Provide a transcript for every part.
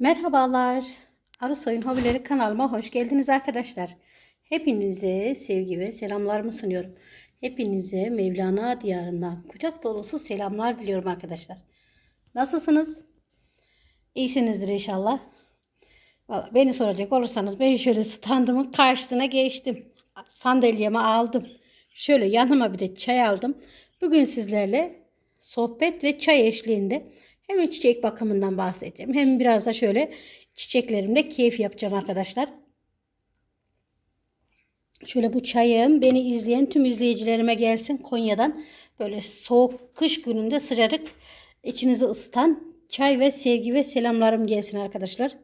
Merhabalar. Arısoy'un Hobileri kanalıma hoş geldiniz arkadaşlar. Hepinize sevgi ve selamlarımı sunuyorum. Hepinize Mevlana diyarından kucak dolusu selamlar diliyorum arkadaşlar. Nasılsınız? İyisinizdir inşallah. Vallahi beni soracak olursanız ben şöyle standımın karşısına geçtim. Sandalyemi aldım. Şöyle yanıma bir de çay aldım. Bugün sizlerle sohbet ve çay eşliğinde hem çiçek bakımından bahsedeceğim. Hem biraz da şöyle çiçeklerimle keyif yapacağım arkadaşlar. Şöyle bu çayım beni izleyen tüm izleyicilerime gelsin Konya'dan. Böyle soğuk kış gününde sıcacık içinizi ısıtan çay ve sevgi ve selamlarım gelsin arkadaşlar.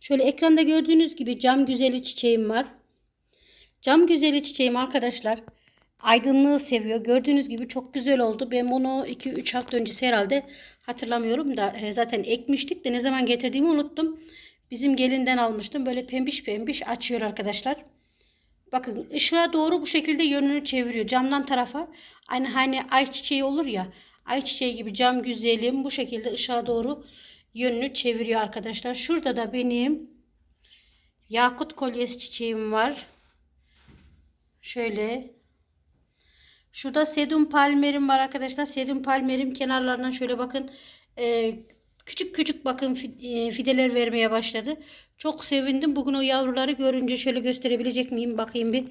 Şöyle ekranda gördüğünüz gibi cam güzeli çiçeğim var. Cam güzeli çiçeğim arkadaşlar aydınlığı seviyor. Gördüğünüz gibi çok güzel oldu. Ben bunu 2-3 hafta öncesi herhalde hatırlamıyorum da e, zaten ekmiştik de ne zaman getirdiğimi unuttum. Bizim gelinden almıştım. Böyle pembiş pembiş açıyor arkadaşlar. Bakın ışığa doğru bu şekilde yönünü çeviriyor. Camdan tarafa aynı hani ay çiçeği olur ya. Ay çiçeği gibi cam güzelim bu şekilde ışığa doğru yönünü çeviriyor arkadaşlar. Şurada da benim yakut kolyesi çiçeğim var. Şöyle Şurada sedum palmerim var arkadaşlar. Sedum palmerim kenarlarından şöyle bakın e, küçük küçük bakın e, fideler vermeye başladı. Çok sevindim. Bugün o yavruları görünce şöyle gösterebilecek miyim? Bakayım bir.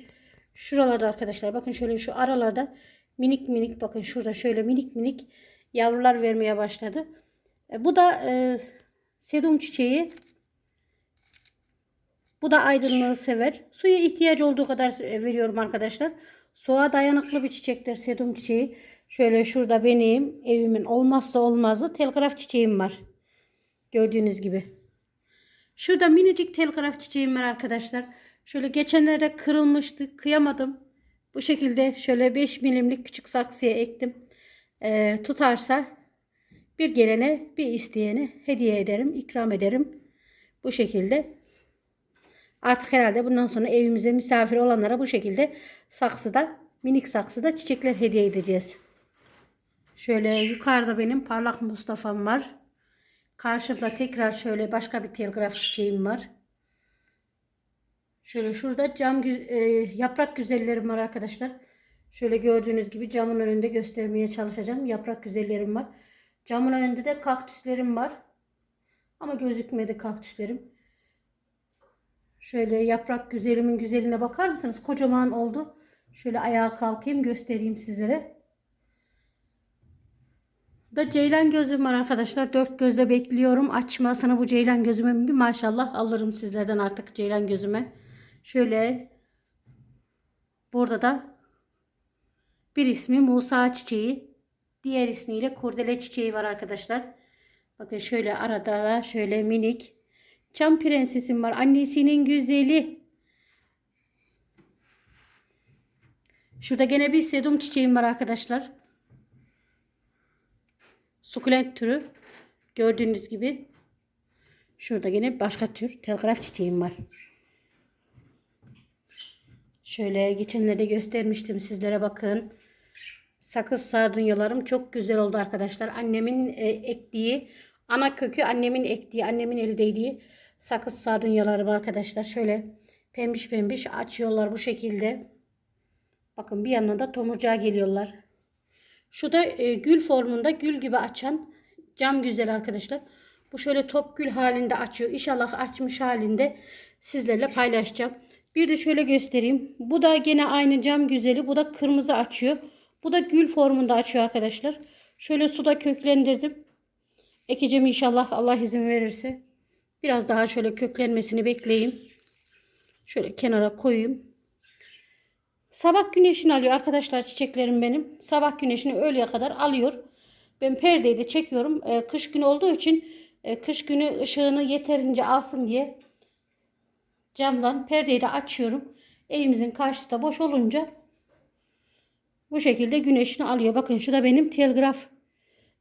Şuralarda arkadaşlar bakın şöyle şu aralarda minik minik bakın şurada şöyle minik minik yavrular vermeye başladı. E, bu da e, sedum çiçeği. Bu da aydınlığı sever. Suya ihtiyacı olduğu kadar veriyorum arkadaşlar. Soğuğa dayanıklı bir çiçektir sedum çiçeği. Şöyle şurada benim evimin olmazsa olmazı telgraf çiçeğim var. Gördüğünüz gibi. Şurada minicik telgraf çiçeğim var arkadaşlar. Şöyle geçenlerde kırılmıştı. Kıyamadım. Bu şekilde şöyle 5 milimlik küçük saksıya ektim. Ee, tutarsa bir gelene bir isteyene hediye ederim. ikram ederim. Bu şekilde Artık herhalde bundan sonra evimize misafir olanlara bu şekilde saksıda, minik saksıda çiçekler hediye edeceğiz. Şöyle yukarıda benim parlak Mustafa'm var. Karşımda tekrar şöyle başka bir telgraf çiçeğim var. Şöyle şurada cam e, yaprak güzellerim var arkadaşlar. Şöyle gördüğünüz gibi camın önünde göstermeye çalışacağım. Yaprak güzellerim var. Camın önünde de kaktüslerim var. Ama gözükmedi kaktüslerim. Şöyle yaprak güzelimin güzeline bakar mısınız? Kocaman oldu. Şöyle ayağa kalkayım göstereyim sizlere. Da ceylan gözüm var arkadaşlar. Dört gözle bekliyorum. Açmasını bu ceylan gözüme bir maşallah alırım sizlerden artık ceylan gözüme. Şöyle burada da bir ismi Musa çiçeği. Diğer ismiyle kurdele çiçeği var arkadaşlar. Bakın şöyle arada da şöyle minik Çam prensesim var. Annesinin güzeli. Şurada gene bir sedum çiçeğim var arkadaşlar. Sukulent türü. Gördüğünüz gibi. Şurada gene başka tür telgraf çiçeğim var. Şöyle geçenlerde göstermiştim sizlere bakın. Sakız sardunyalarım çok güzel oldu arkadaşlar. Annemin e, ektiği, ana kökü annemin ektiği, annemin eli değdiği sakız sardunyalarım arkadaşlar. Şöyle pembiş pembiş açıyorlar bu şekilde. Bakın bir yandan da tomurcuğa geliyorlar. Şu da e, gül formunda gül gibi açan cam güzel arkadaşlar. Bu şöyle top gül halinde açıyor. İnşallah açmış halinde sizlerle paylaşacağım. Bir de şöyle göstereyim. Bu da gene aynı cam güzeli. Bu da kırmızı açıyor. Bu da gül formunda açıyor arkadaşlar. Şöyle suda köklendirdim. Ekeceğim inşallah Allah izin verirse. Biraz daha şöyle köklenmesini bekleyeyim. Şöyle kenara koyayım. Sabah güneşini alıyor arkadaşlar çiçeklerim benim. Sabah güneşini öğleye kadar alıyor. Ben perdeyi de çekiyorum. Ee, kış günü olduğu için e, kış günü ışığını yeterince alsın diye camdan perdeyi de açıyorum. Evimizin karşısı da boş olunca bu şekilde güneşini alıyor. Bakın şu da benim telgraf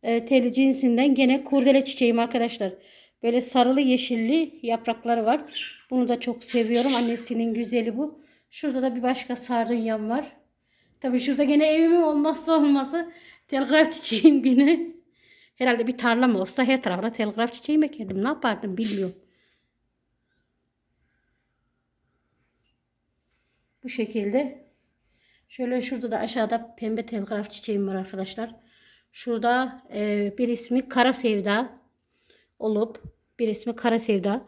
e, teli cinsinden gene kurdele çiçeğim arkadaşlar. Böyle sarılı yeşilli yaprakları var. Bunu da çok seviyorum. Annesinin güzeli bu. Şurada da bir başka sardunyam var. Tabi şurada gene evimin olmazsa olması telgraf çiçeğim günü. Herhalde bir tarlam olsa her tarafına telgraf çiçeği ekerdim? Ne yapardım bilmiyorum. Bu şekilde. Şöyle şurada da aşağıda pembe telgraf çiçeğim var arkadaşlar. Şurada e, bir ismi Kara Sevda olup bir ismi Kara Sevda.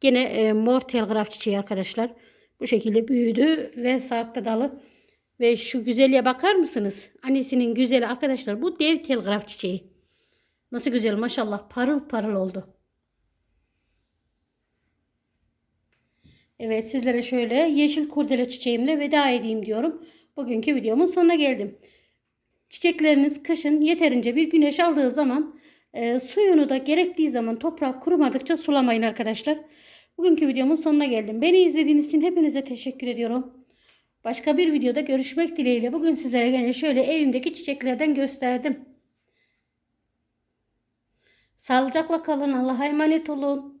Gene e, mor telgraf çiçeği arkadaşlar. Bu şekilde büyüdü ve sarpta dalı. Ve şu güzelliğe bakar mısınız? Annesinin güzeli arkadaşlar. Bu dev telgraf çiçeği. Nasıl güzel maşallah parıl parıl oldu. Evet sizlere şöyle yeşil kurdele çiçeğimle veda edeyim diyorum. Bugünkü videomun sonuna geldim. Çiçekleriniz kışın yeterince bir güneş aldığı zaman e, suyunu da gerektiği zaman toprak kurumadıkça sulamayın arkadaşlar. Bugünkü videomun sonuna geldim. Beni izlediğiniz için hepinize teşekkür ediyorum. Başka bir videoda görüşmek dileğiyle. Bugün sizlere gene şöyle evimdeki çiçeklerden gösterdim. Sağlıcakla kalın. Allah'a emanet olun.